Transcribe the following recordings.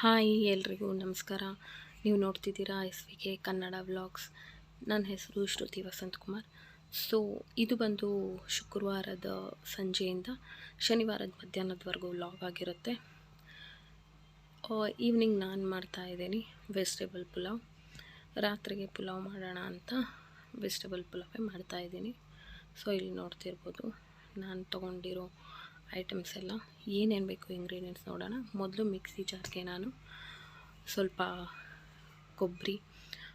Hi ಎಲ್ರಿಗೂ ನಮಸ್ಕಾರ. ನೀವು ನೋಡ್ತಿದ್ದೀರಾ S V K Kannada vlogs. ನನ್ನ ಹೆಸರು ಶ್ರುತಿ ವಸಂತ್ ಕುಮಾರ್ ಸೊ ಇದು ಬಂದು ಶುಕ್ರವಾರದ ಸಂಜೆಯಿಂದ ಶನಿವಾರದ ಮಧ್ಯಾಹ್ನದವರೆಗೂ ವ್ಲಾಗ್ ಆಗಿರುತ್ತೆ. ಈವ್ನಿಂಗ್ ನಾನು ಮಾಡ್ತಾ ಇದ್ದೀನಿ ವೆಜಿಟೇಬಲ್ ಪುಲಾವ್. ರಾತ್ರಿಗೆ ಪುಲಾವ್ ಮಾಡೋಣ ಅಂತ ವೆಜಿಟೇಬಲ್ ಪುಲಾವೇ ಮಾಡ್ತಾ ಇದ್ದೀನಿ. ಸೊ ಇಲ್ಲಿ ನೋಡ್ತಿರ್ಬೋದು, ನಾನು ತೊಗೊಂಡಿರೋ ಐಟಮ್ಸ್ ಎಲ್ಲ ಏನೇನು ಬೇಕು ಇಂಗ್ರೀಡಿಯೆಂಟ್ಸ್ ನೋಡೋಣ. ಮೊದಲು ಮಿಕ್ಸಿ ಜಾರ್ಗೆ ನಾನು ಸ್ವಲ್ಪ ಕೊಬ್ಬರಿ,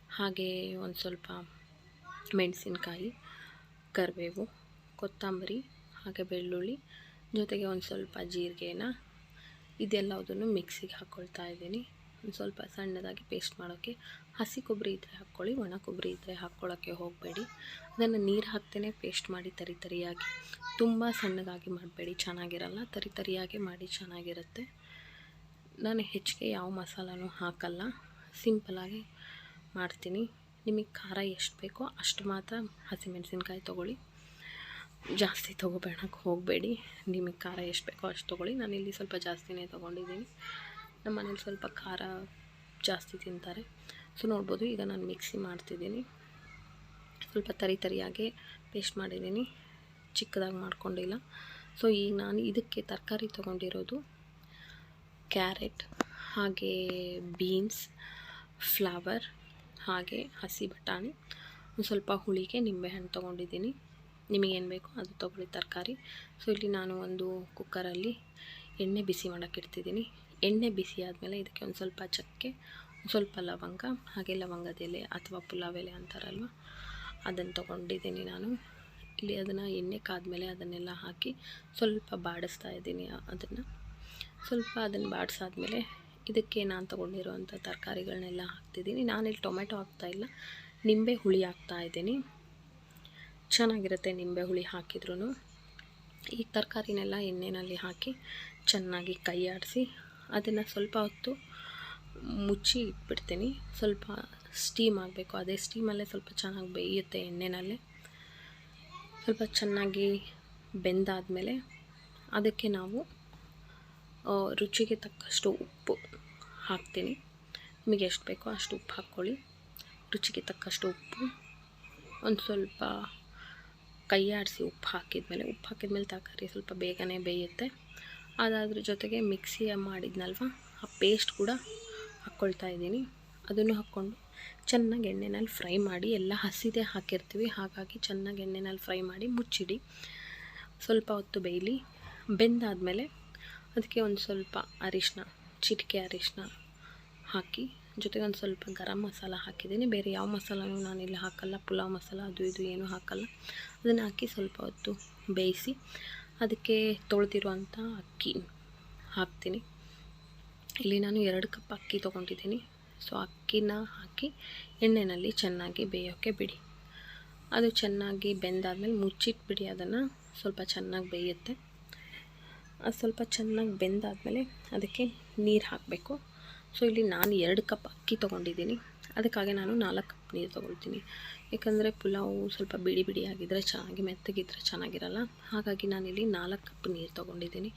ಹಾಗೆ ಒಂದು ಸ್ವಲ್ಪ ಮೆಣಸಿನ್ಕಾಯಿ, ಕರಿಬೇವು, ಕೊತ್ತಂಬರಿ, ಹಾಗೆ ಬೆಳ್ಳುಳ್ಳಿ, ಜೊತೆಗೆ ಒಂದು ಸ್ವಲ್ಪ ಜೀರಿಗೆನ. ಇದೆಲ್ಲದನ್ನು ಮಿಕ್ಸಿಗೆ ಹಾಕ್ಕೊಳ್ತಾ ಇದ್ದೀನಿ. ಒಂದು ಸ್ವಲ್ಪ ಸಣ್ಣದಾಗಿ ಪೇಸ್ಟ್ ಮಾಡೋಕ್ಕೆ ಹಸಿ ಕೊಬ್ಬರಿ ಇದ್ದರೆ ಹಾಕ್ಕೊಳ್ಳಿ, ಒಣ ಕೊಬ್ಬರಿ ಇದ್ದರೆ ಹಾಕ್ಕೊಳ್ಳೋಕ್ಕೆ ಹೋಗಬೇಡಿ. ಅದನ್ನು ನೀರು ಹಾಕ್ತೇನೆ ಪೇಸ್ಟ್ ಮಾಡಿ ತರಿ ತರಿಯಾಗಿ. ತುಂಬ ಸಣ್ಣದಾಗಿ ಮಾಡಬೇಡಿ, ಚೆನ್ನಾಗಿರಲ್ಲ, ತರಿ ತರಿಯಾಗಿ ಮಾಡಿ ಚೆನ್ನಾಗಿರುತ್ತೆ. ನಾನು ಹೆಚ್ಚಿಗೆ ಯಾವ ಮಸಾಲನೂ ಹಾಕಲ್ಲ ಸಿಂಪಲಾಗಿ ಮಾಡ್ತೀನಿ. ನಿಮಗೆ ಖಾರ ಎಷ್ಟು ಬೇಕೋ ಅಷ್ಟು ಮಾತ್ರ ಹಸಿಮೆಣಸಿನ್ಕಾಯಿ ತೊಗೊಳ್ಳಿ. ಜಾಸ್ತಿ ತೊಗೋಬೇಡಕ್ಕೆ ಹೋಗಬೇಡಿ. ನಿಮಗೆ ಖಾರ ಎಷ್ಟು ಬೇಕೋ ಅಷ್ಟು ತೊಗೊಳ್ಳಿ. ಇಲ್ಲಿ ಸ್ವಲ್ಪ ಜಾಸ್ತಿನೇ ತೊಗೊಂಡಿದ್ದೀನಿ. ನಮ್ಮ ಮನೇಲಿ ಸ್ವಲ್ಪ ಖಾರ ಜಾಸ್ತಿ ತಿಂತಾರೆ. ಸೊ ನೋಡ್ಬೋದು, ಈಗ ನಾನು ಮಿಕ್ಸಿ ಮಾಡ್ತಿದ್ದೀನಿ. ಸ್ವಲ್ಪ ತರಿ ತರಿಯಾಗೆ ಪೇಸ್ಟ್ ಮಾಡಿದ್ದೀನಿ. ಚಿಕ್ಕದಾಗಿ ಮಾಡ್ಕೊಂಡಿಲ್ಲ. ಸೊ ಈಗ ನಾನು ಇದಕ್ಕೆ ತರಕಾರಿ ತೊಗೊಂಡಿರೋದು ಕ್ಯಾರೆಟ್, ಹಾಗೆ ಬೀನ್ಸ್, ಫ್ಲವರ್, ಹಾಗೆ ಹಸಿ ಬಟಾಣಿ, ಒಂದು ಸ್ವಲ್ಪ ಹುಳಿಗೆ ನಿಂಬೆಹಣ್ಣು ತೊಗೊಂಡಿದ್ದೀನಿ. ನಿಮಗೇನು ಬೇಕೋ ಅದು ತೊಗೊಳ್ಳಿ ತರಕಾರಿ. ಸೊ ಇಲ್ಲಿ ನಾನು ಒಂದು ಕುಕ್ಕರಲ್ಲಿ ಎಣ್ಣೆ ಬಿಸಿ ಮಾಡೋಕ್ಕೆ ಇಡ್ತಿದ್ದೀನಿ. ಎಣ್ಣೆ ಬಿಸಿ ಆದಮೇಲೆ ಇದಕ್ಕೆ ಒಂದು ಸ್ವಲ್ಪ ಚಕ್ಕೆ ಸ್ವಲ್ಪ ಲವಂಗ, ಹಾಗೆ ಲವಂಗದ ಎಲೆ ಅಥವಾ ಪುಲಾವ್ ಎಲೆ ಅಂತಾರಲ್ವ? ಅದನ್ನು ತೊಗೊಂಡಿದ್ದೀನಿ ನಾನು. ಇಲ್ಲಿ ಅದನ್ನು ಎಣ್ಣೆ ಕಾದ್ಮೇಲೆ ಅದನ್ನೆಲ್ಲ ಹಾಕಿ ಸ್ವಲ್ಪ ಬಾಡಿಸ್ತಾ ಇದ್ದೀನಿ ಅದನ್ನು. ಸ್ವಲ್ಪ ಅದನ್ನು ಬಾಡಿಸಾದ್ಮೇಲೆ ಇದಕ್ಕೆ ನಾನು ತೊಗೊಂಡಿರೋವಂಥ ತರಕಾರಿಗಳನ್ನೆಲ್ಲ ಹಾಕ್ತಿದ್ದೀನಿ. ನಾನಿಲ್ಲಿ ಟೊಮೆಟೊ ಹಾಕ್ತಾಯಿಲ್ಲ ನಿಂಬೆ ಹುಳಿ ಹಾಕ್ತಾ ಇದ್ದೀನಿ. ಚೆನ್ನಾಗಿರುತ್ತೆ ನಿಂಬೆ ಹುಳಿ ಹಾಕಿದ್ರೂ ಈ ತರಕಾರಿನೆಲ್ಲ ಎಣ್ಣೆಯಲ್ಲಿ ಹಾಕಿ ಚೆನ್ನಾಗಿ ಕೈ ಆಡಿಸಿ ಅದನ್ನು ಸ್ವಲ್ಪ ಹೊತ್ತು ಮುಚ್ಚಿ ಇಟ್ಬಿಡ್ತೀನಿ. ಸ್ವಲ್ಪ ಸ್ಟೀಮ್ ಆಗಬೇಕು. ಅದೇ ಸ್ಟೀಮಲ್ಲೇ ಸ್ವಲ್ಪ ಚೆನ್ನಾಗಿ ಬೇಯುತ್ತೆ ಎಣ್ಣೆನಲ್ಲೇ. ಸ್ವಲ್ಪ ಚೆನ್ನಾಗಿ ಬೆಂದಾದಮೇಲೆ ಅದಕ್ಕೆ ನಾವು ರುಚಿಗೆ ತಕ್ಕಷ್ಟು ಉಪ್ಪು ಹಾಕ್ತೀನಿ. ನಿಮಗೆ ಎಷ್ಟು ಬೇಕೋ ಅಷ್ಟು ಉಪ್ಪು ಹಾಕ್ಕೊಳ್ಳಿ. ರುಚಿಗೆ ತಕ್ಕಷ್ಟು ಉಪ್ಪು. ಒಂದು ಸ್ವಲ್ಪ ಕೈ ಆಡಿಸಿ ಉಪ್ಪು ಹಾಕಿದ್ಮೇಲೆ ಉಪ್ಪು ಹಾಕಿದ್ಮೇಲೆ ತರಕಾರಿ ಸ್ವಲ್ಪ ಬೇಗನೆ ಬೇಯುತ್ತೆ. ಅದಾದ್ರ ಜೊತೆಗೆ ಮಿಕ್ಸಿ ಮಾಡಿದ್ನಲ್ವ, ಆ ಪೇಸ್ಟ್ ಕೂಡ ಹಾಕ್ಕೊಳ್ತಾ ಇದ್ದೀನಿ. ಅದನ್ನು ಹಾಕ್ಕೊಂಡು ಚೆನ್ನಾಗಿ ಎಣ್ಣೆನಲ್ಲಿ ಫ್ರೈ ಮಾಡಿ ಎಲ್ಲ ಹಸಿದೆ ಹಾಕಿರ್ತೀವಿ. ಹಾಗಾಗಿ ಚೆನ್ನಾಗಿ ಎಣ್ಣೆನಲ್ಲಿ ಫ್ರೈ ಮಾಡಿ ಮುಚ್ಚಿಡಿ. ಸ್ವಲ್ಪ ಹೊತ್ತು ಬೇಯಲಿ. ಬೆಂದಾದಮೇಲೆ ಅದಕ್ಕೆ ಒಂದು ಸ್ವಲ್ಪ ಅರಿಶಿನ ಚಿಟಿಕೆ ಅರಿಶಿನ ಹಾಕಿ ಜೊತೆಗೆ ಒಂದು ಸ್ವಲ್ಪ ಗರಂ ಮಸಾಲ ಹಾಕಿದ್ದೀನಿ. ಬೇರೆ ಯಾವ ಮಸಾಲನೂ ಇಲ್ಲಿ ಹಾಕಲ್ಲ. ಪುಲಾವ್ ಮಸಾಲ ಅದು ಇದು ಏನೂ ಹಾಕಲ್ಲ. ಅದನ್ನು ಹಾಕಿ ಸ್ವಲ್ಪ ಹೊತ್ತು ಬೇಯಿಸಿ ಅದಕ್ಕೆ ತೊಳೆದಿರುವಂಥ ಅಕ್ಕಿ ಹಾಕ್ತೀನಿ. ಇಲ್ಲಿ ನಾನು ಎರಡು ಕಪ್ ಅಕ್ಕಿ ತೊಗೊಂಡಿದ್ದೀನಿ. ಸೊ ಅಕ್ಕಿನ ಹಾಕಿ ಎಣ್ಣೆಯಲ್ಲಿ ಚೆನ್ನಾಗಿ ಬೇಯೋಕ್ಕೆ ಬಿಡಿ. ಅದು ಚೆನ್ನಾಗಿ ಬೆಂದಾದಮೇಲೆ ಮುಚ್ಚಿಟ್ಬಿಡಿ ಅದನ್ನು. ಸ್ವಲ್ಪ ಚೆನ್ನಾಗಿ ಬೇಯುತ್ತೆ. ಅದು ಸ್ವಲ್ಪ ಚೆನ್ನಾಗಿ ಬೆಂದಾದಮೇಲೆ ಅದಕ್ಕೆ ನೀರು ಹಾಕಬೇಕು. ಸೊ ಇಲ್ಲಿ ನಾನು ಎರಡು ಕಪ್ ಅಕ್ಕಿ ತೊಗೊಂಡಿದ್ದೀನಿ. ಅದಕ್ಕಾಗಿ ನಾನು ನಾಲ್ಕು ಕಪ್ ನೀರು ತೊಗೊಳ್ತೀನಿ. ಯಾಕಂದರೆ ಪುಲಾವು ಸ್ವಲ್ಪ ಬಿಡಿ ಬಿಡಿ ಆಗಿದ್ದರೆ ಚೆನ್ನಾಗಿ ಮೆತ್ತಗಿದ್ರೆ ಚೆನ್ನಾಗಿರಲ್ಲ. ಹಾಗಾಗಿ ನಾನಿಲ್ಲಿ ನಾಲ್ಕು ಕಪ್ ನೀರು ತೊಗೊಂಡಿದ್ದೀನಿ.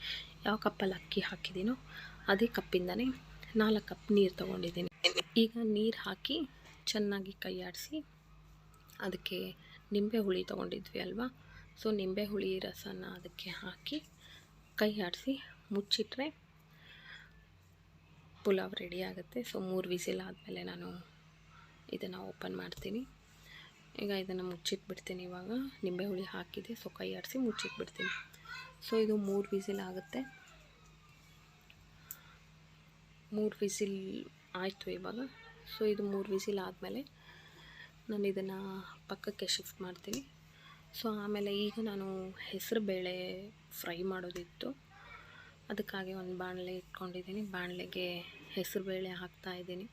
ಯಾವ ಕಪ್ಪಲ್ಲಿ ಅಕ್ಕಿ ಹಾಕಿದ್ದೀನೋ ಅದೇ ಕಪ್ಪಿಂದನೇ ನಾಲ್ಕು ಕಪ್ ನೀರು ತೊಗೊಂಡಿದ್ದೀನಿ. ಈಗ ನೀರು ಹಾಕಿ ಚೆನ್ನಾಗಿ ಕೈ ಆಡಿಸಿ ಅದಕ್ಕೆ ನಿಂಬೆ ಹುಳಿ ತೊಗೊಂಡಿದ್ವಿ ಅಲ್ವಾ? ಸೊ ನಿಂಬೆ ಹುಳಿ ರಸನ ಅದಕ್ಕೆ ಹಾಕಿ ಕೈ ಆಡಿಸಿ ಮುಚ್ಚಿಟ್ರೆ ಪುಲಾವ್ ರೆಡಿ ಆಗುತ್ತೆ. ಸೊ ಮೂರು ವಿಸಿಲ್ ಆದಮೇಲೆ ನಾನು ಇದನ್ನು ಓಪನ್ ಮಾಡ್ತೀನಿ. ಈಗ ಇದನ್ನು ಮುಚ್ಚಿಟ್ಬಿಡ್ತೀನಿ ಇವಾಗ. ನಿಂಬೆ ಹುಳಿ ಹಾಕಿದೆ, ಸೊ ಕೈ ಆಡಿಸಿ ಮುಚ್ಚಿಟ್ಬಿಡ್ತೀನಿ. ಸೊ ಇದು ಮೂರು ವಿಸಿಲ್ ಆಗುತ್ತೆ. ಮೂರು ವಿಸಿಲ್ ಆಯಿತು ಇವಾಗ. ಸೊ ಇದು ಮೂರು ವಿಸಿಲ್ ಆದಮೇಲೆ ನಾನು ಇದನ್ನು ಪಕ್ಕಕ್ಕೆ ಶಿಫ್ಟ್ ಮಾಡ್ತೀನಿ. ಸೊ ಆಮೇಲೆ ಈಗ ನಾನು ಹೆಸರು ಬೇಳೆ ಫ್ರೈ ಮಾಡೋದಿತ್ತು. ಅದಕ್ಕಾಗಿ ಒಂದು ಬಾಣಲೆ ಇಟ್ಕೊಂಡಿದ್ದೀನಿ. ಬಾಣಲೆಗೆ ಹೆಸರು ಬೇಳೆ ಹಾಕ್ತಾಯಿದ್ದೀನಿ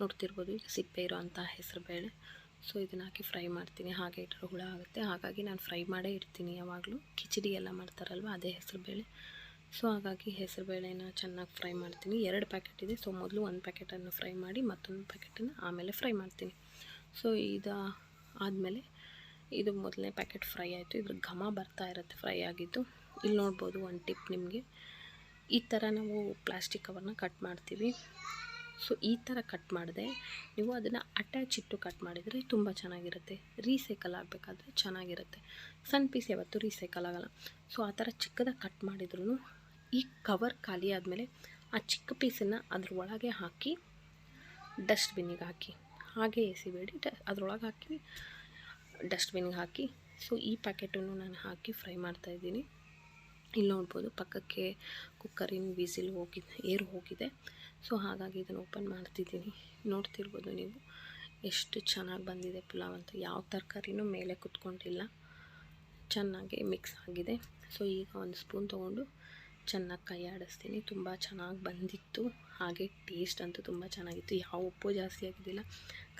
ನೋಡ್ತಿರ್ಬೋದು ಈಗ ಸಿಪ್ಪೆ ಇರೋವಂಥ ಹೆಸರು ಬೇಳೆ. ಸೊ ಇದನ್ನು ಹಾಕಿ ಫ್ರೈ ಮಾಡ್ತೀನಿ. ಹಾಗೆ ಇಟ್ಟರೆ ಹುಳ ಆಗುತ್ತೆ. ಹಾಗಾಗಿ ನಾನು ಫ್ರೈ ಮಾಡೇ ಇಡ್ತೀನಿ ಯಾವಾಗಲೂ. ಕಿಚಡಿ ಎಲ್ಲ ಮಾಡ್ತಾರಲ್ವ, ಅದೇ ಹೆಸರು ಬೇಳೆ. ಸೊ ಹಾಗಾಗಿ ಹೆಸರುಬೇಳೆನ ಚೆನ್ನಾಗಿ ಫ್ರೈ ಮಾಡ್ತೀನಿ. ಎರಡು ಪ್ಯಾಕೆಟ್ ಇದೆ. ಸೊ ಮೊದಲು ಒಂದು ಪ್ಯಾಕೆಟನ್ನು ಫ್ರೈ ಮಾಡಿ ಮತ್ತೊಂದು ಪ್ಯಾಕೆಟನ್ನು ಆಮೇಲೆ ಫ್ರೈ ಮಾಡ್ತೀನಿ. ಸೊ ಇದು ಆದಮೇಲೆ ಇದು ಮೊದಲನೇ ಪ್ಯಾಕೆಟ್ ಫ್ರೈ ಆಯಿತು. ಇದ್ರ ಘಮ ಬರ್ತಾ ಇರುತ್ತೆ, ಫ್ರೈ ಆಗಿದ್ದು. ಇಲ್ಲಿ ನೋಡ್ಬೋದು ಒಂದು ಟಿಪ್ ನಿಮಗೆ. ಈ ಥರ ನಾವು ಪ್ಲಾಸ್ಟಿಕ್ ಕವರ್ನ ಕಟ್ ಮಾಡ್ತೀವಿ. ಸೊ ಈ ಥರ ಕಟ್ ಮಾಡಿದೆ, ನೀವು ಅದನ್ನು ಅಟ್ಯಾಚ್ ಇಟ್ಟು ಕಟ್ ಮಾಡಿದರೆ ತುಂಬ ಚೆನ್ನಾಗಿರುತ್ತೆ. ರೀಸೈಕಲ್ ಆಗಬೇಕಾದ್ರೆ ಚೆನ್ನಾಗಿರುತ್ತೆ. ಸಣ್ಣ ಪೀಸ್ ಯಾವತ್ತೂ ರೀಸೈಕಲ್ ಆಗೋಲ್ಲ. ಸೊ ಆ ಥರ ಚಿಕ್ಕದಾಗಿ ಕಟ್ ಮಾಡಿದ್ರು ಈ ಕವರ್ ಖಾಲಿ ಆದಮೇಲೆ ಆ ಚಿಕ್ಕ ಪೀಸನ್ನು ಅದ್ರ ಒಳಗೆ ಹಾಕಿ ಡಸ್ಟ್ಬಿನ್ನಿಗೆ ಹಾಕಿ. ಹಾಗೆ ಎಸಿಬೇಡಿ, ಡ, ಅದ್ರೊಳಗೆ ಹಾಕಿ ಡಸ್ಟ್ಬಿನ್ಗೆ ಹಾಕಿ. ಸೊ ಈ ಪ್ಯಾಕೆಟನ್ನು ನಾನು ಹಾಕಿ ಫ್ರೈ ಮಾಡ್ತಾಯಿದ್ದೀನಿ ಇಲ್ಲಿ ನೋಡ್ಬೋದು ಪಕ್ಕಕ್ಕೆ ಕುಕ್ಕರಿನ ವಿಸಿಲ್ ಹೋಗಿದೆ ಏರ್ ಹೋಗಿದೆ. ಸೊ ಹಾಗಾಗಿ ಇದನ್ನು ಓಪನ್ ಮಾಡ್ತಿದ್ದೀನಿ. ನೋಡ್ತಿರ್ಬೋದು ನೀವು ಎಷ್ಟು ಚೆನ್ನಾಗಿ ಬಂದಿದೆ ಪುಲಾವ್ ಅಂತ. ಯಾವ ತರಕಾರಿನೂ ಮೇಲೆ ಕುತ್ಕೊಂಡಿಲ್ಲ. ಚೆನ್ನಾಗಿ ಮಿಕ್ಸ್ ಆಗಿದೆ. ಸೊ ಈಗ ಒಂದು ಸ್ಪೂನ್ ತೊಗೊಂಡು ಚೆನ್ನಾಗಿ ಕೈ ಆಡಿಸ್ತೀನಿ ತುಂಬ ಚೆನ್ನಾಗಿ ಬಂದಿತ್ತು. ಹಾಗೆ ಟೇಸ್ಟ್ ಅಂತೂ ತುಂಬ ಚೆನ್ನಾಗಿತ್ತು. ಯಾವ ಉಪ್ಪು ಜಾಸ್ತಿ ಆಗಿದ್ದಿಲ್ಲ,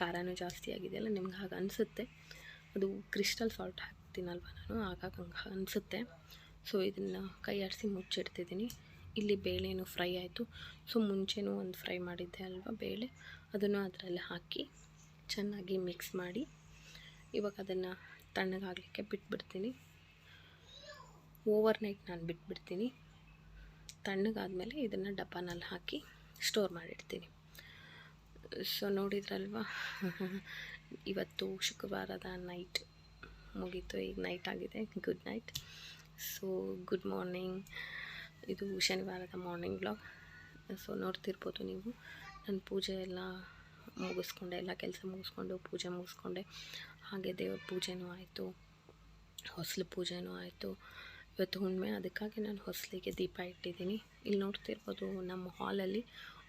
ಖಾರನೂ ಜಾಸ್ತಿ ಆಗಿದೆಯಲ್ಲ ನಿಮ್ಗೆ ಹಾಗೆ ಅನಿಸುತ್ತೆ? ಅದು ಕ್ರಿಸ್ಟಲ್ ಸಾಲ್ಟ್ ಹಾಕ್ತೀನಲ್ವ ನಾನು? ಹಾಗಾಗಿ ಹಂಗೆ ಅನಿಸುತ್ತೆ. ಸೊ ಇದನ್ನು ಕೈ ಆಡಿಸಿ ಮುಚ್ಚಿಡ್ತಿದ್ದೀನಿ. ಇಲ್ಲಿ ಬೇಳೆನೂ ಫ್ರೈ ಆಯಿತು. ಸೊ ಮುಂಚೆನೂ ಒಂದು ಫ್ರೈ ಮಾಡಿದ್ದೆ ಅಲ್ವಾ ಬೇಳೆ? ಅದನ್ನು ಅದರಲ್ಲಿ ಹಾಕಿ ಚೆನ್ನಾಗಿ ಮಿಕ್ಸ್ ಮಾಡಿ ಇವಾಗ ಅದನ್ನು ತಣ್ಣಗಾಗಲಿಕ್ಕೆ ಬಿಟ್ಬಿಡ್ತೀನಿ. ಓವರ್ ನೈಟ್ ನಾನು ಬಿಟ್ಬಿಡ್ತೀನಿ. ತಣ್ಣಗಾದಮೇಲೆ ಇದನ್ನು ಡಬ್ಬನಲ್ಲಿ ಹಾಕಿ ಸ್ಟೋರ್ ಮಾಡಿಡ್ತೀನಿ. ಸೊ ನೋಡಿದ್ರಲ್ವ? ಇವತ್ತು ಶುಕ್ರವಾರದ ನೈಟ್ ಮುಗೀತು. ಈಗ ನೈಟ್ ಆಗಿದೆ. Good night so good morning ಇದು ಶನಿವಾರದ ಮಾರ್ನಿಂಗ್ ಬ್ಲಾಗ್ ಸೊ ನೋಡ್ತಿರ್ಬೋದು ನೀವು. ನನ್ನ ಪೂಜೆ ಎಲ್ಲ ಮುಗಿಸ್ಕೊಂಡೆ. ಎಲ್ಲ ಕೆಲಸ ಮುಗಿಸ್ಕೊಂಡು, ಪೂಜೆ ಮುಗಿಸ್ಕೊಂಡೆ. ಹಾಗೆ ದೇವ್ರ ಪೂಜೆನೂ ಆಯಿತು. ಹೊಸಲು ಪೂಜೆನೂ ಆಯಿತು. ಇವತ್ತು ಹುಣ್ಣಿಮೆ, ಅದಕ್ಕಾಗಿ ನಾನು ಹೊಸಲಿಗೆ ದೀಪ ಇಟ್ಟಿದ್ದೀನಿ. ಇಲ್ಲಿ ನೋಡ್ತಿರ್ಬೋದು ನಮ್ಮ ಹಾಲಲ್ಲಿ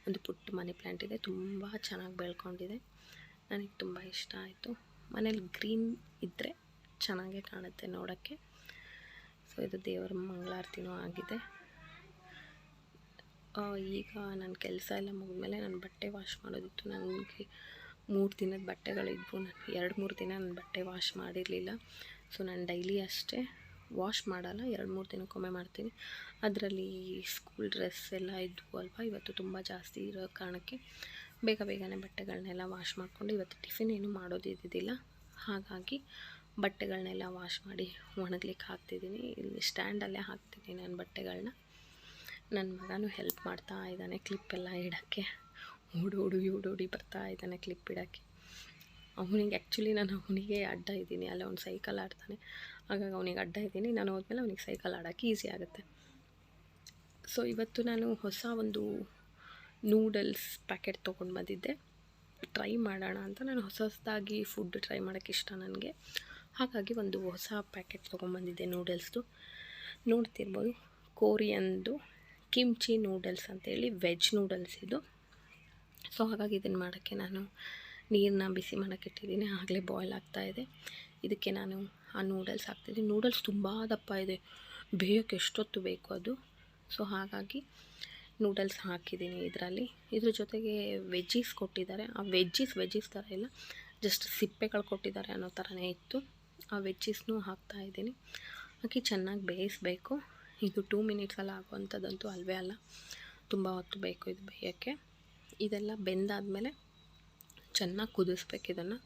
ಒಂದು ಪುಟ್ಟ ಮನಿ ಪ್ಲ್ಯಾಂಟ್ ಇದೆ. ತುಂಬ ಚೆನ್ನಾಗಿ ಬೆಳ್ಕೊಂಡಿದೆ. ನನಗೆ ತುಂಬ ಇಷ್ಟ ಆಯಿತು. ಮನೇಲಿ ಗ್ರೀನ್ ಇದ್ದರೆ ಚೆನ್ನಾಗೇ ಕಾಣುತ್ತೆ ನೋಡೋಕ್ಕೆ. ಸೊ ಇದು ದೇವರ ಮಂಗಳಾರತಿನೂ ಆಗಿದೆ. ಈಗ ನನ್ನ ಕೆಲಸ ಎಲ್ಲ ಮುಗಿದ್ಮೇಲೆ ನಾನು ಬಟ್ಟೆ ವಾಶ್ ಮಾಡೋದಿತ್ತು. ನನಗೆ ಮೂರು ದಿನದ ಬಟ್ಟೆಗಳಿದ್ವು. ನಾನು ಎರಡು ಮೂರು ದಿನ ನನ್ನ ಬಟ್ಟೆ ವಾಶ್ ಮಾಡಿರಲಿಲ್ಲ. ಸೊ ನಾನು ಡೈಲಿ ಅಷ್ಟೇ ವಾಶ್ ಮಾಡಲ್ಲ, ಎರಡು ಮೂರು ದಿನಕ್ಕೊಮ್ಮೆ ಮಾಡ್ತೀನಿ. ಅದರಲ್ಲಿ ಸ್ಕೂಲ್ ಡ್ರೆಸ್ ಎಲ್ಲ ಇದ್ವು ಅಲ್ವಾ, ಇವತ್ತು ತುಂಬ ಜಾಸ್ತಿ ಇರೋ ಕಾರಣಕ್ಕೆ ಬೇಗ ಬೇಗನೆ ಬಟ್ಟೆಗಳನ್ನೆಲ್ಲ ವಾಶ್ ಮಾಡಿಕೊಂಡು ಇವತ್ತು ಟಿಫಿನ್ ಏನು ಮಾಡೋದಿದ್ದಿದ್ದಿಲ್ಲ. ಹಾಗಾಗಿ ಬಟ್ಟೆಗಳನ್ನೆಲ್ಲ ವಾಶ್ ಮಾಡಿ ಒಣಗ್ಲಿಕ್ಕೆ ಹಾಕ್ತಿದ್ದೀನಿ. ಇಲ್ಲಿ ಸ್ಟ್ಯಾಂಡಲ್ಲೇ ಹಾಕ್ತೀನಿ ನಾನು ಬಟ್ಟೆಗಳನ್ನ ನನ್ನ ಮಗನೂ ಹೆಲ್ಪ್ ಮಾಡ್ತಾ ಇದ್ದಾನೆ ಕ್ಲಿಪ್ ಎಲ್ಲ ಇಡೋಕ್ಕೆ. ಓಡೋಡಿ ಓಡೋಡಿ ಬರ್ತಾ ಇದ್ದಾನೆ ಕ್ಲಿಪ್ ಇಡೋಕ್ಕೆ. ಅವನಿಗೆ ಆ್ಯಕ್ಚುಲಿ ನಾನು ಅವನಿಗೆ ಅಡ್ಡ ಇದ್ದೀನಿ, ಅಲ್ಲ ಅವ್ನು ಸೈಕಲ್ ಆಡ್ತಾನೆ. ಹಾಗಾಗಿ ಅವನಿಗೆ ಅಡ್ಡ ಇದ್ದೀನಿ. ನಾನು ಹೋದ್ಮೇಲೆ ಅವನಿಗೆ ಸೈಕಲ್ ಆಡೋಕ್ಕೆ ಈಸಿ ಆಗುತ್ತೆ. ಸೊ ಇವತ್ತು ನಾನು ಹೊಸ ಒಂದು ನೂಡಲ್ಸ್ ಪ್ಯಾಕೆಟ್ ತೊಗೊಂಡು ಬಂದಿದ್ದೆ. ಟ್ರೈ ಮಾಡೋಣ ಅಂತ. ನಾನು ಹೊಸ ಹೊಸದಾಗಿ ಫುಡ್ ಟ್ರೈ ಮಾಡೋಕ್ಕೆ ಇಷ್ಟ ನನಗೆ. ಹಾಗಾಗಿ ಒಂದು ಹೊಸ ಪ್ಯಾಕೆಟ್ ತೊಗೊಂಬಂದಿದ್ದೆ ನೂಡಲ್ಸ್ದು ನೋಡ್ತಿರ್ಬೋದು ಕೋರಿಯನ್ದು ಕಿಮ್ಚಿ ನೂಡಲ್ಸ್ ಅಂತೇಳಿ ವೆಜ್ ನೂಡಲ್ಸ್ ಇದು. ಸೊ ಹಾಗಾಗಿ ಇದನ್ನು ಮಾಡೋಕ್ಕೆ ನಾನು ನೀರನ್ನ ಬಿಸಿ ಮಾಡೋಕ್ಕೆ ಇಟ್ಟಿದ್ದೀನಿ. ಆಗಲೇ ಬಾಯ್ಲ್ ಆಗ್ತಾ ಇದೆ. ಇದಕ್ಕೆ ನಾನು ಆ ನೂಡಲ್ಸ್ ಹಾಕ್ತಿದ್ದೀನಿ. ನೂಡಲ್ಸ್ ತುಂಬ ದಪ್ಪ ಇದೆ. ಬೇಯೋಕ್ಕೆ ಎಷ್ಟೊತ್ತು ಬೇಕು ಅದು? ಸೊ ಹಾಗಾಗಿ ನೂಡಲ್ಸ್ ಹಾಕಿದ್ದೀನಿ ಇದರಲ್ಲಿ. ಇದ್ರ ಜೊತೆಗೆ ವೆಜ್ಜೀಸ್ ಕೊಟ್ಟಿದ್ದಾರೆ. ಆ ವೆಜ್ಜೀಸ್ ವೆಜ್ಜೀಸ್ ಥರ ಇಲ್ಲ. ಜಸ್ಟ್ ಸಿಪ್ಪೆಗಳು ಕೊಟ್ಟಿದ್ದಾರೆ ಅನ್ನೋ ಥರನೇ ಇತ್ತು. ಆ ವೆಜ್ಜೀಸ್ನೂ ಹಾಕ್ತಾ ಇದ್ದೀನಿ. ಹಾಕಿ ಚೆನ್ನಾಗಿ ಬೇಯಿಸಬೇಕು. ಇದು ಟೂ ಮಿನಿಟ್ಸಲ್ಲಿ ಆಗುವಂಥದ್ದಂತೂ ಅಲ್ವೇ ಅಲ್ಲ. ತುಂಬ ಹೊತ್ತು ಬೇಕು ಇದು ಬೇಯೋಕ್ಕೆ. ಇದೆಲ್ಲ ಬೆಂದಾದಮೇಲೆ ಚೆನ್ನಾಗಿ ಕುದಿಸ್ಬೇಕು ಇದನ್ನು.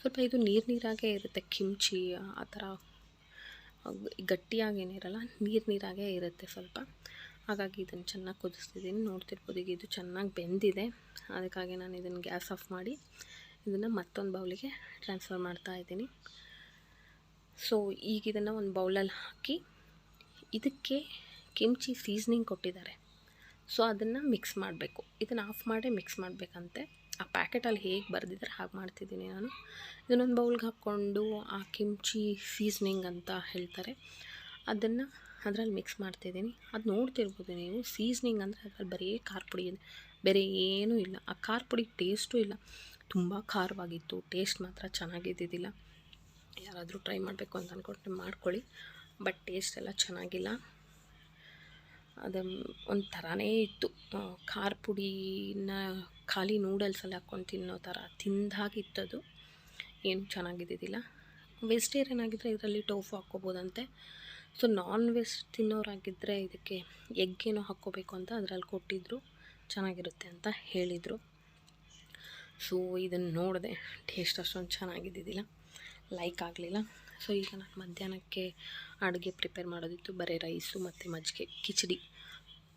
ಸ್ವಲ್ಪ ಇದು ನೀರು ನೀರಾಗೆ ಇರುತ್ತೆ ಕಿಮ್ಚಿ, ಆ ಥರ ಗಟ್ಟಿಯಾಗೇನಿರಲ್ಲ ನೀರು ನೀರಾಗೇ ಇರುತ್ತೆ ಸ್ವಲ್ಪ. ಹಾಗಾಗಿ ಇದನ್ನು ಚೆನ್ನಾಗಿ ಕುದಿಸ್ತಿದ್ದೀನಿ ನೋಡ್ತಿರ್ಬೋದು. ಈಗ ಇದು ಚೆನ್ನಾಗಿ ಬೆಂದಿದೆ. ಅದಕ್ಕಾಗಿ ನಾನು ಇದನ್ನು ಗ್ಯಾಸ್ ಆಫ್ ಮಾಡಿ ಇದನ್ನು ಮತ್ತೊಂದು ಬೌಲಿಗೆ ಟ್ರಾನ್ಸ್ಫರ್ ಮಾಡ್ತಾ ಇದ್ದೀನಿ. ಸೊ ಈಗ ಇದನ್ನು ಒಂದು ಬೌಲಲ್ಲಿ ಹಾಕಿ ಇದಕ್ಕೆ ಕಿಮ್ಚಿ ಸೀಸ್ನಿಂಗ್ ಕೊಟ್ಟಿದ್ದಾರೆ. ಸೊ ಅದನ್ನು ಮಿಕ್ಸ್ ಮಾಡಬೇಕು. ಇದನ್ನು ಆಫ್ ಮಾಡೇ ಮಿಕ್ಸ್ ಮಾಡಬೇಕಂತೆ. ಆ ಪ್ಯಾಕೆಟಲ್ಲಿ ಹೇಗೆ ಬರೆದಿದ್ದಾರೆ ಹಾಗೆ ಮಾಡ್ತಿದ್ದೀನಿ ನಾನು. ಇದನ್ನೊಂದು ಬೌಲ್ಗೆ ಹಾಕ್ಕೊಂಡು ಆ ಕಿಮ್ಚಿ ಸೀಸ್ನಿಂಗ್ ಅಂತ ಹೇಳ್ತಾರೆ. ಅದನ್ನು ಅದರಲ್ಲಿ ಮಿಕ್ಸ್ ಮಾಡ್ತಿದ್ದೀನಿ. ಅದು ನೋಡ್ತಿರ್ಬೋದು ನೀವು, ಸೀಸ್ನಿಂಗ್ ಅಂದರೆ ಅದರಲ್ಲಿ ಬರೀ ಖಾರ ಪುಡಿ ಇದೆ. ಬೇರೆ ಏನೂ ಇಲ್ಲ. ಆ ಖಾರ ಪುಡಿ ಟೇಸ್ಟು ಇಲ್ಲ. ತುಂಬ ಖಾರವಾಗಿತ್ತು. ಟೇಸ್ಟ್ ಮಾತ್ರ ಚೆನ್ನಾಗಿದ್ದಿದ್ದಿಲ್ಲ. ಯಾರಾದರೂ ಟ್ರೈ ಮಾಡಬೇಕು ಅಂತ ಅಂದ್ಕೊಂಡ್ರೆ ಮಾಡ್ಕೊಳ್ಳಿ. ಬಟ್ ಟೇಸ್ಟ್ ಎಲ್ಲ ಚೆನ್ನಾಗಿಲ್ಲ. ಅದು ಒಂಥರನೇ ಇತ್ತು. ಖಾರ ಪುಡಿನ ಖಾಲಿ ನೂಡಲ್ಸಲ್ಲಿ ಹಾಕ್ಕೊಂಡು ತಿನ್ನೋ ಥರ ತಿಂದಾಗಿತ್ತದು. ಏನು ಚೆನ್ನಾಗಿದ್ದಿದ್ದಿಲ್ಲ. ವೆಜಿಟೇರಿಯನ್ ಆಗಿದ್ದರೆ ಇದರಲ್ಲಿ ಟೋಫು ಹಾಕ್ಕೋಬೋದಂತೆ. ಸೊ, ನಾನ್ ವೆಜ್ ತಿನ್ನೋರಾಗಿದ್ದರೆ ಇದಕ್ಕೆ ಎಗ್ ಏನೋ ಹಾಕ್ಕೋಬೇಕು ಅಂತ ಅದರಲ್ಲಿ ಕೊಟ್ಟಿದ್ದರು ಚೆನ್ನಾಗಿರುತ್ತೆ ಅಂತ ಹೇಳಿದರು. ಸೊ, ಇದನ್ನು ನೋಡಿದೆ ಟೇಸ್ಟ್ ಅಷ್ಟೊಂದು ಚೆನ್ನಾಗಿದ್ದಿದ್ದಿಲ್ಲ. ಲೈಕ್ ಆಗಲಿಲ್ಲ. ಸೊ ಈಗ ನಾನು ಮಧ್ಯಾಹ್ನಕ್ಕೆ ಅಡುಗೆ ಪ್ರಿಪೇರ್ ಮಾಡೋದಿತ್ತು. ಬರೀ ರೈಸು ಮತ್ತು ಮಜ್ಜಿಗೆ. ಕಿಚಡಿ.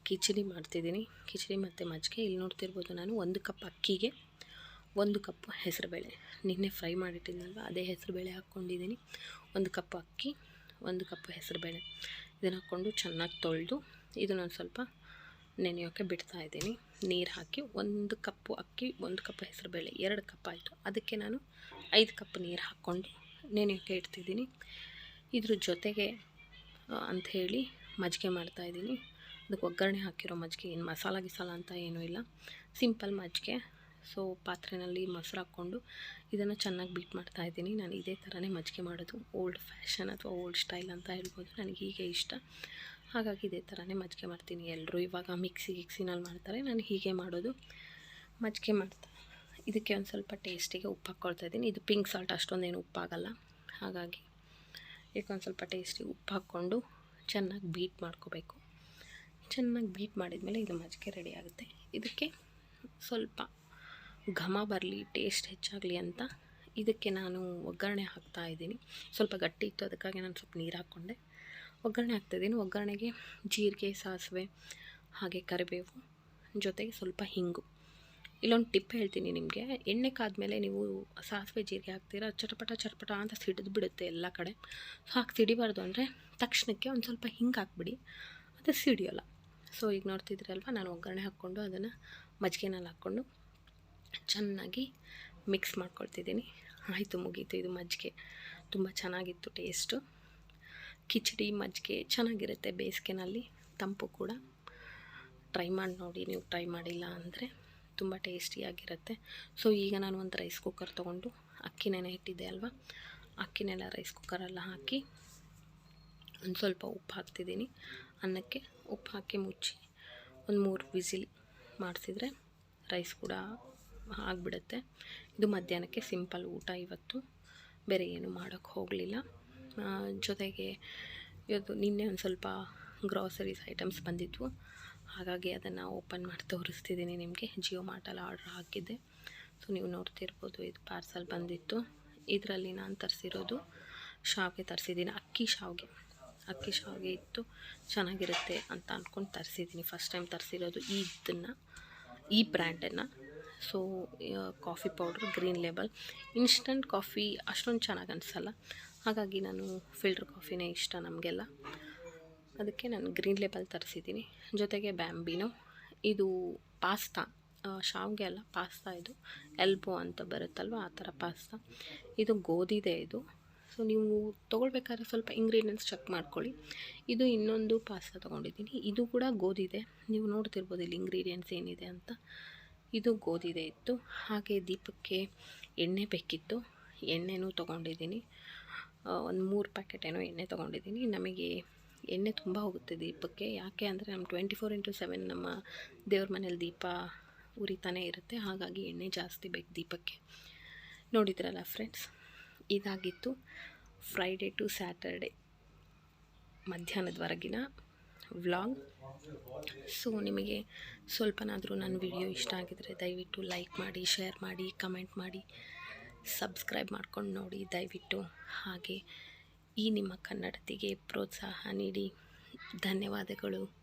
ಕಿಚಡಿ ಮಾಡ್ತಿದ್ದೀನಿ. ಕಿಚಡಿ ಮತ್ತು ಮಜ್ಜಿಗೆ. ಇಲ್ಲಿ ನೋಡ್ತಿರ್ಬೋದು ನಾನು ಒಂದು ಕಪ್ ಅಕ್ಕಿಗೆ ಒಂದು ಕಪ್ ಹೆಸರುಬೇಳೆ. ನಿನ್ನೆ ಫ್ರೈ ಮಾಡಿಟ್ಟಿದ್ನಲ್ವ? ಅದೇ ಹೆಸರುಬೇಳೆ ಹಾಕ್ಕೊಂಡಿದ್ದೀನಿ. ಒಂದು ಕಪ್ ಅಕ್ಕಿ, ಒಂದು ಕಪ್ ಹೆಸರುಬೇಳೆ. ಇದನ್ನು ಹಾಕ್ಕೊಂಡು ಚೆನ್ನಾಗಿ ತೊಳೆದು, ಇದನ್ನೊಂದು ಸ್ವಲ್ಪ ನೆನೆಯೋಕ್ಕೆ ಬಿಡ್ತಾ ಇದ್ದೀನಿ. ನೀರು ಹಾಕಿ ಒಂದು ಕಪ್ಪು ಅಕ್ಕಿ, ಒಂದು ಕಪ್ ಹೆಸರುಬೇಳೆ, ಎರಡು ಕಪ್ ಆಯಿತು. ಅದಕ್ಕೆ ನಾನು ಐದು ಕಪ್ ನೀರು ಹಾಕ್ಕೊಂಡು ನೆನೆಯೋಕ್ಕೆ ಇಡ್ತಿದ್ದೀನಿ. ಇದ್ರ ಜೊತೆಗೆ ಅಂಥೇಳಿ ಮಜ್ಜಿಗೆ ಮಾಡ್ತಾಯಿದ್ದೀನಿ ಅದಕ್ಕೆ ಒಗ್ಗರಣೆ ಹಾಕಿರೋ ಮಜ್ಜಿಗೆ ಏನು ಮಸಾಲ ಗಿಸಾಲ ಅಂತ ಏನೂ ಇಲ್ಲ. ಸಿಂಪಲ್ ಮಜ್ಜಿಗೆ. ಸೊ ಪಾತ್ರೆಯಲ್ಲಿ ಮೊಸರು ಹಾಕ್ಕೊಂಡು ಇದನ್ನು ಚೆನ್ನಾಗಿ ಬೀಟ್ ಮಾಡ್ತಾ ಇದ್ದೀನಿ. ನಾನು ಇದೇ ಥರನೇ ಮಜ್ಜಿಗೆ ಮಾಡೋದು. ಓಲ್ಡ್ ಫ್ಯಾಷನ್ ಅಥವಾ ಓಲ್ಡ್ ಸ್ಟೈಲ್ ಅಂತ ಹೇಳ್ಬೋದು. ನನಗೆ ಹೀಗೆ ಇಷ್ಟ. ಹಾಗಾಗಿ ಇದೇ ಥರನೇ ಮಜ್ಜಿಗೆ ಮಾಡ್ತೀನಿ ಎಲ್ಲರೂ. ಇವಾಗ ಮಿಕ್ಸಿ ಗಿಕ್ಸಿನಲ್ಲಿ ಮಾಡ್ತಾರೆ, ನಾನು ಹೀಗೆ ಮಾಡೋದು. ಮಜ್ಜಿಗೆ ಮಾಡ್ತಾ ಇದಕ್ಕೆ ಒಂದು ಸ್ವಲ್ಪ ಟೇಸ್ಟಿಗೆ ಉಪ್ಪು ಹಾಕ್ಕೊಳ್ತಾ ಇದ್ದೀನಿ. ಇದು ಪಿಂಕ್ ಸಾಲ್ಟ್, ಅಷ್ಟೊಂದೇನು ಉಪ್ಪಾಗಲ್ಲ ಹಾಗಾಗಿ ಈಗ ಒಂದು ಸ್ವಲ್ಪ ಟೇಸ್ಟಿಗೆ ಉಪ್ಪು ಹಾಕ್ಕೊಂಡು ಚೆನ್ನಾಗಿ ಬೀಟ್ ಮಾಡ್ಕೋಬೇಕು. ಚೆನ್ನಾಗಿ ಬೀಟ್ ಮಾಡಿದ್ಮೇಲೆ ಇದು ಮಜ್ಜಿಗೆ ರೆಡಿ ಆಗುತ್ತೆ. ಇದಕ್ಕೆ ಸ್ವಲ್ಪ ಘಮ ಬರಲಿ, ಟೇಸ್ಟ್ ಹೆಚ್ಚಾಗಲಿ ಅಂತ ಇದಕ್ಕೆ ನಾನು ಒಗ್ಗರಣೆ ಹಾಕ್ತಾ ಇದ್ದೀನಿ. ಸ್ವಲ್ಪ ಗಟ್ಟಿ ಇತ್ತು, ಅದಕ್ಕಾಗಿ ನಾನು ಸ್ವಲ್ಪ ನೀರು ಹಾಕ್ಕೊಂಡೆ. ಒಗ್ಗರಣೆ ಹಾಕ್ತಿದ್ದೀನಿ ಒಗ್ಗರಣೆಗೆ ಜೀರಿಗೆ, ಸಾಸಿವೆ, ಹಾಗೆ ಕರಿಬೇವು ಜೊತೆಗೆ ಸ್ವಲ್ಪ ಹಿಂಗು. ಇಲ್ಲೊಂದು ಟಿಪ್ ಹೇಳ್ತೀನಿ ನಿಮಗೆ. ಎಣ್ಣೆ ಕಾದ್ಮೇಲೆ ನೀವು ಸಾಸಿವೆ ಜೀರಿಗೆ ಹಾಕ್ತೀರಾ? ಚಟಪಟ ಚಟಪಟ ಅಂತ ಸಿಡಿದು ಬಿಡುತ್ತೆ ಎಲ್ಲ ಕಡೆ. ಸೊ ಹಾಕಿ ಸಿಡಿಬಾರ್ದು ಅಂದರೆ ತಕ್ಷಣಕ್ಕೆ ಒಂದು ಸ್ವಲ್ಪ ಹಿಂಗೆ ಹಾಕ್ಬಿಡಿ. ಅದು ಸಿಡಿಯೋಲ್ಲ. ಸೊ ಈಗ ನೋಡ್ತಿದ್ರಲ್ವ ನಾನು ಒಗ್ಗರಣೆ ಹಾಕ್ಕೊಂಡು ಅದನ್ನು ಮಜ್ಜಿಗೆನಲ್ಲಿ ಹಾಕ್ಕೊಂಡು ಚೆನ್ನಾಗಿ ಮಿಕ್ಸ್ ಮಾಡ್ಕೊಳ್ತಿದ್ದೀನಿ. ಆಯಿತು ಮುಗೀತು ಇದು ಮಜ್ಜಿಗೆ. ತುಂಬ ಚೆನ್ನಾಗಿತ್ತು ಟೇಸ್ಟು ಕಿಚಡಿ ಮಜ್ಜಿಗೆ ಚೆನ್ನಾಗಿರುತ್ತೆ ಬೇಸಿಗೆನಲ್ಲಿ, ತಂಪು ಕೂಡ. ಟ್ರೈ ಮಾಡಿ ನೋಡಿ, ನೀವು ಟ್ರೈ ಮಾಡಿಲ್ಲ ಅಂದರೆ ತುಂಬ ಟೇಸ್ಟಿಯಾಗಿರುತ್ತೆ ಸೊ ಈಗ ನಾನು ಒಂದು ರೈಸ್ ಕುಕ್ಕರ್ ತೊಗೊಂಡು ಅಕ್ಕಿ ನೆನೆ ಇಟ್ಟಿದ್ದೆ ಅಲ್ವಾ? ಅಕ್ಕಿನೆಲ್ಲ ರೈಸ್ ಕುಕ್ಕರೆಲ್ಲ ಹಾಕಿ ಒಂದು ಸ್ವಲ್ಪ ಉಪ್ಪು ಹಾಕ್ತಿದ್ದೀನಿ. ಅನ್ನಕ್ಕೆ ಉಪ್ಪು ಹಾಕಿ ಮುಚ್ಚಿ ಒಂದು ಮೂರು ವಿಸಿಲ್ ಮಾಡಿಸಿದ್ರೆ ರೈಸ್ ಕೂಡ ಆಗಿಬಿಡುತ್ತೆ. ಇದು ಮಧ್ಯಾಹ್ನಕ್ಕೆ ಸಿಂಪಲ್ ಊಟ ಇವತ್ತು. ಬೇರೆ ಏನು ಮಾಡೋಕ್ಕೆ ಹೋಗಲಿಲ್ಲ. ಜೊತೆಗೆ ಇವತ್ತು ನಿನ್ನೆ ಒಂದು ಸ್ವಲ್ಪ ಗ್ರಾಸರೀಸ್ ಐಟಮ್ಸ್ ಬಂದಿದ್ವು. ಹಾಗಾಗಿ ಅದನ್ನು ಓಪನ್ ಮಾಡಿ ತೋರಿಸ್ತಿದ್ದೀನಿ ನಿಮಗೆ. ಜಿಯೋ ಮಾರ್ಟಲ್ಲಿ ಆರ್ಡ್ರ್ ಹಾಕಿದ್ದೆ. ಸೊ ನೀವು ನೋಡ್ತಿರ್ಬೋದು ಇದು ಪಾರ್ಸಲ್ ಬಂದಿತ್ತು. ಇದರಲ್ಲಿ ನಾನು ತರಿಸಿರೋದು ಶಾವಿಗೆ ತರಿಸಿದ್ದೀನಿ. ಅಕ್ಕಿ ಶಾವಿಗೆ. ಅಕ್ಕಿ ಶಾವಿಗೆ ಇತ್ತು. ಚೆನ್ನಾಗಿರುತ್ತೆ ಅಂತ ಅಂದ್ಕೊಂಡು ತರಿಸಿದ್ದೀನಿ. ಫಸ್ಟ್ ಟೈಮ್ ತರಿಸಿರೋದು ಇದನ್ನು ಈ ಬ್ರ್ಯಾಂಡನ್ನು so coffee powder green label instant coffee ಅಷ್ಟೊಂದು ಚೆನ್ನಾಗಿ ಅನಿಸಲ್ಲ. ಹಾಗಾಗಿ ನಾನು ಫಿಲ್ಟರ್ ಕಾಫಿನೇ ಇಷ್ಟ ನಮಗೆಲ್ಲ. ಅದಕ್ಕೆ ನಾನು ಗ್ರೀನ್ ಲೇಬಲ್ ತರಿಸಿದ್ದೀನಿ. ಜೊತೆಗೆ ಬ್ಯಾಂಬಿನೋ. ಇದು ಪಾಸ್ತಾ ಶಾವಿಗೆ ಅಲ್ಲ, ಪಾಸ್ತಾ ಇದು. ಎಲ್ಬೋ ಅಂತ ಬರುತ್ತಲ್ವ, ಆ ಥರ ಪಾಸ್ತಾ. ಇದು ಗೋಧಿದೆ ಇದು. ಸೊ, ನೀವು ತೊಗೊಳ್ಬೇಕಾದ್ರೆ ಸ್ವಲ್ಪ ಇಂಗ್ರೀಡಿಯೆಂಟ್ಸ್ ಚೆಕ್ ಮಾಡ್ಕೊಳ್ಳಿ. ಇದು ಇನ್ನೊಂದು ಪಾಸ್ತಾ ತೊಗೊಂಡಿದ್ದೀನಿ. ಇದು ಕೂಡ ಗೋಧಿದೆ. ನೀವು ನೋಡ್ತಿರ್ಬೋದು ಇಲ್ಲಿ ಇಂಗ್ರೀಡಿಯೆಂಟ್ಸ್ ಏನಿದೆ ಅಂತ. ಇದು ಗೋಧಿದೆ ಇತ್ತು. ಹಾಗೆ ದೀಪಕ್ಕೆ ಎಣ್ಣೆ ಬೇಕಿತ್ತು. ಎಣ್ಣೆನೂ ತೊಗೊಂಡಿದ್ದೀನಿ. ಒಂದು ಮೂರು ಪ್ಯಾಕೆಟ್ ಏನೋ ಎಣ್ಣೆ ತೊಗೊಂಡಿದ್ದೀನಿ. ನಮಗೆ ಎಣ್ಣೆ ತುಂಬ ಹೋಗುತ್ತೆ ದೀಪಕ್ಕೆ. ಯಾಕೆ ಅಂದರೆ ನಮ್ಮ ಟ್ವೆಂಟಿ ಫೋರ್ ಇಂಟು ಸೆವೆನ್ ನಮ್ಮ ದೇವ್ರ ಮನೇಲಿ ದೀಪ ಉರಿತಾನೆ ಇರುತ್ತೆ. ಹಾಗಾಗಿ ಎಣ್ಣೆ ಜಾಸ್ತಿ ಬೇಕು ದೀಪಕ್ಕೆ. ನೋಡಿದ್ರಲ್ಲ ಫ್ರೆಂಡ್ಸ್ ಇದಾಗಿತ್ತು ಫ್ರೈಡೇ ಟು ಸ್ಯಾಟರ್ಡೆ ಮಧ್ಯಾಹ್ನದವರೆಗಿನ ವ್ಲಾಗ್ ಸೊ ನಿಮಗೆ ಸ್ವಲ್ಪನಾದರೂ ನನ್ನ ವಿಡಿಯೋ ಇಷ್ಟ ಆಗಿದರೆ ದಯವಿಟ್ಟು ಲೈಕ್ ಮಾಡಿ ಶೇರ್ ಮಾಡಿ ಕಮೆಂಟ್ ಮಾಡಿ. ಸಬ್ಸ್ಕ್ರೈಬ್ ಮಾಡ್ಕೊಂಡು ನೋಡಿ ದಯವಿಟ್ಟು ಹಾಗೆ ಈ ನಿಮ್ಮ ಕನ್ನಡತಿಗೆ ಪ್ರೋತ್ಸಾಹ ನೀಡಿ. ಧನ್ಯವಾದಗಳು.